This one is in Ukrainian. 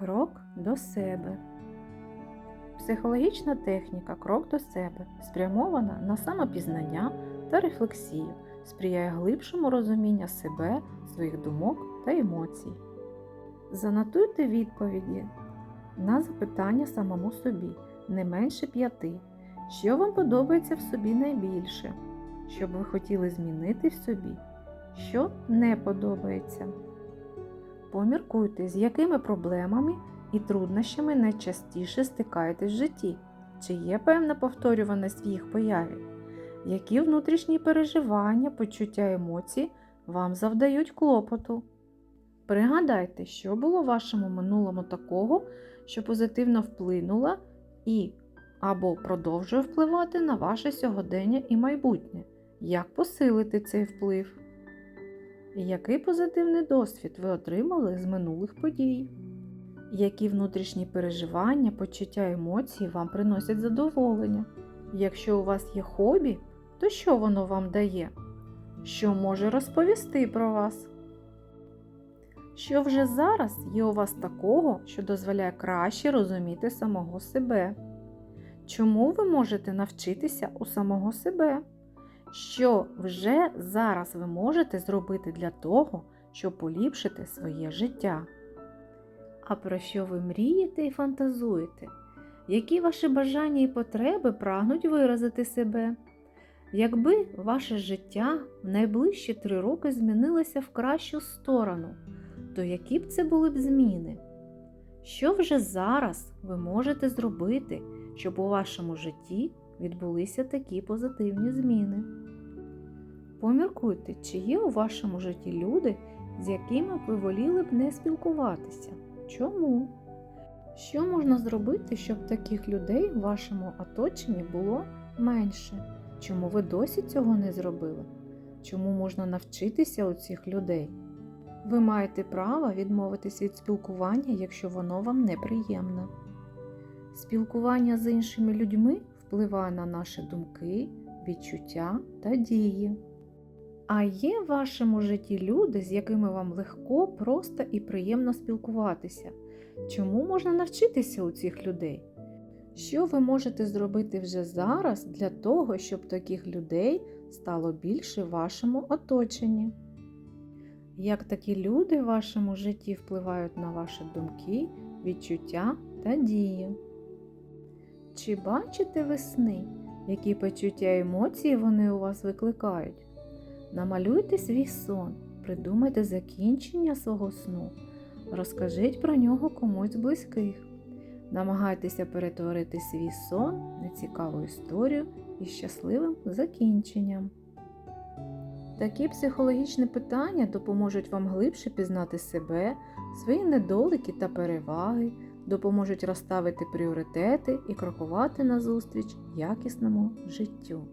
Крок до себе. Психологічна техніка Крок до себе спрямована на самопізнання та рефлексію, сприяє глибшому розумінню себе, своїх думок та емоцій. Занотуйте відповіді на запитання самому собі не менше п'яти. Що вам подобається в собі найбільше? Що б ви хотіли змінити в собі? Що не подобається? Поміркуйте, з якими проблемами і труднощами найчастіше стикаєтесь в житті, чи є певна повторюваність в їх появі, які внутрішні переживання, почуття емоцій вам завдають клопоту. Пригадайте, що було в вашому минулому такого, що позитивно вплинуло і або продовжує впливати на ваше сьогодення і майбутнє. Як посилити цей вплив? Який позитивний досвід ви отримали з минулих подій? Які внутрішні переживання, почуття емоції вам приносять задоволення? Якщо у вас є хобі, то що воно вам дає? Що може розповісти про вас? Що вже зараз є у вас такого, що дозволяє краще розуміти самого себе? Чому ви можете навчитися у самого себе? Що вже зараз ви можете зробити для того, щоб поліпшити своє життя? А про що ви мрієте і фантазуєте? Які ваші бажання і потреби прагнуть виразити себе? Якби ваше життя в найближчі три роки змінилося в кращу сторону, то які б це були б зміни? Що вже зараз ви можете зробити, щоб у вашому житті відбулися такі позитивні зміни? Поміркуйте, чи є у вашому житті люди, з якими ви воліли б не спілкуватися? Чому? Що можна зробити, щоб таких людей в вашому оточенні було менше? Чому ви досі цього не зробили? Чому можна навчитися у цих людей? Ви маєте право відмовитись від спілкування, якщо воно вам неприємне. Спілкування з іншими людьми впливає на наші думки, відчуття та дії. А є в вашому житті люди, з якими вам легко, просто і приємно спілкуватися. Чому можна навчитися у цих людей? Що ви можете зробити вже зараз для того, щоб таких людей стало більше в вашому оточенні? Як такі люди в вашому житті впливають на ваші думки, відчуття та дії? Чи бачите ви сни, які почуття і емоції вони у вас викликають? Намалюйте свій сон, придумайте закінчення свого сну, розкажіть про нього комусь близьких. Намагайтеся перетворити свій сон на цікаву історію із щасливим закінченням. Такі психологічні питання допоможуть вам глибше пізнати себе, свої недоліки та переваги, допоможуть розставити пріоритети і крокувати назустріч якісному життю.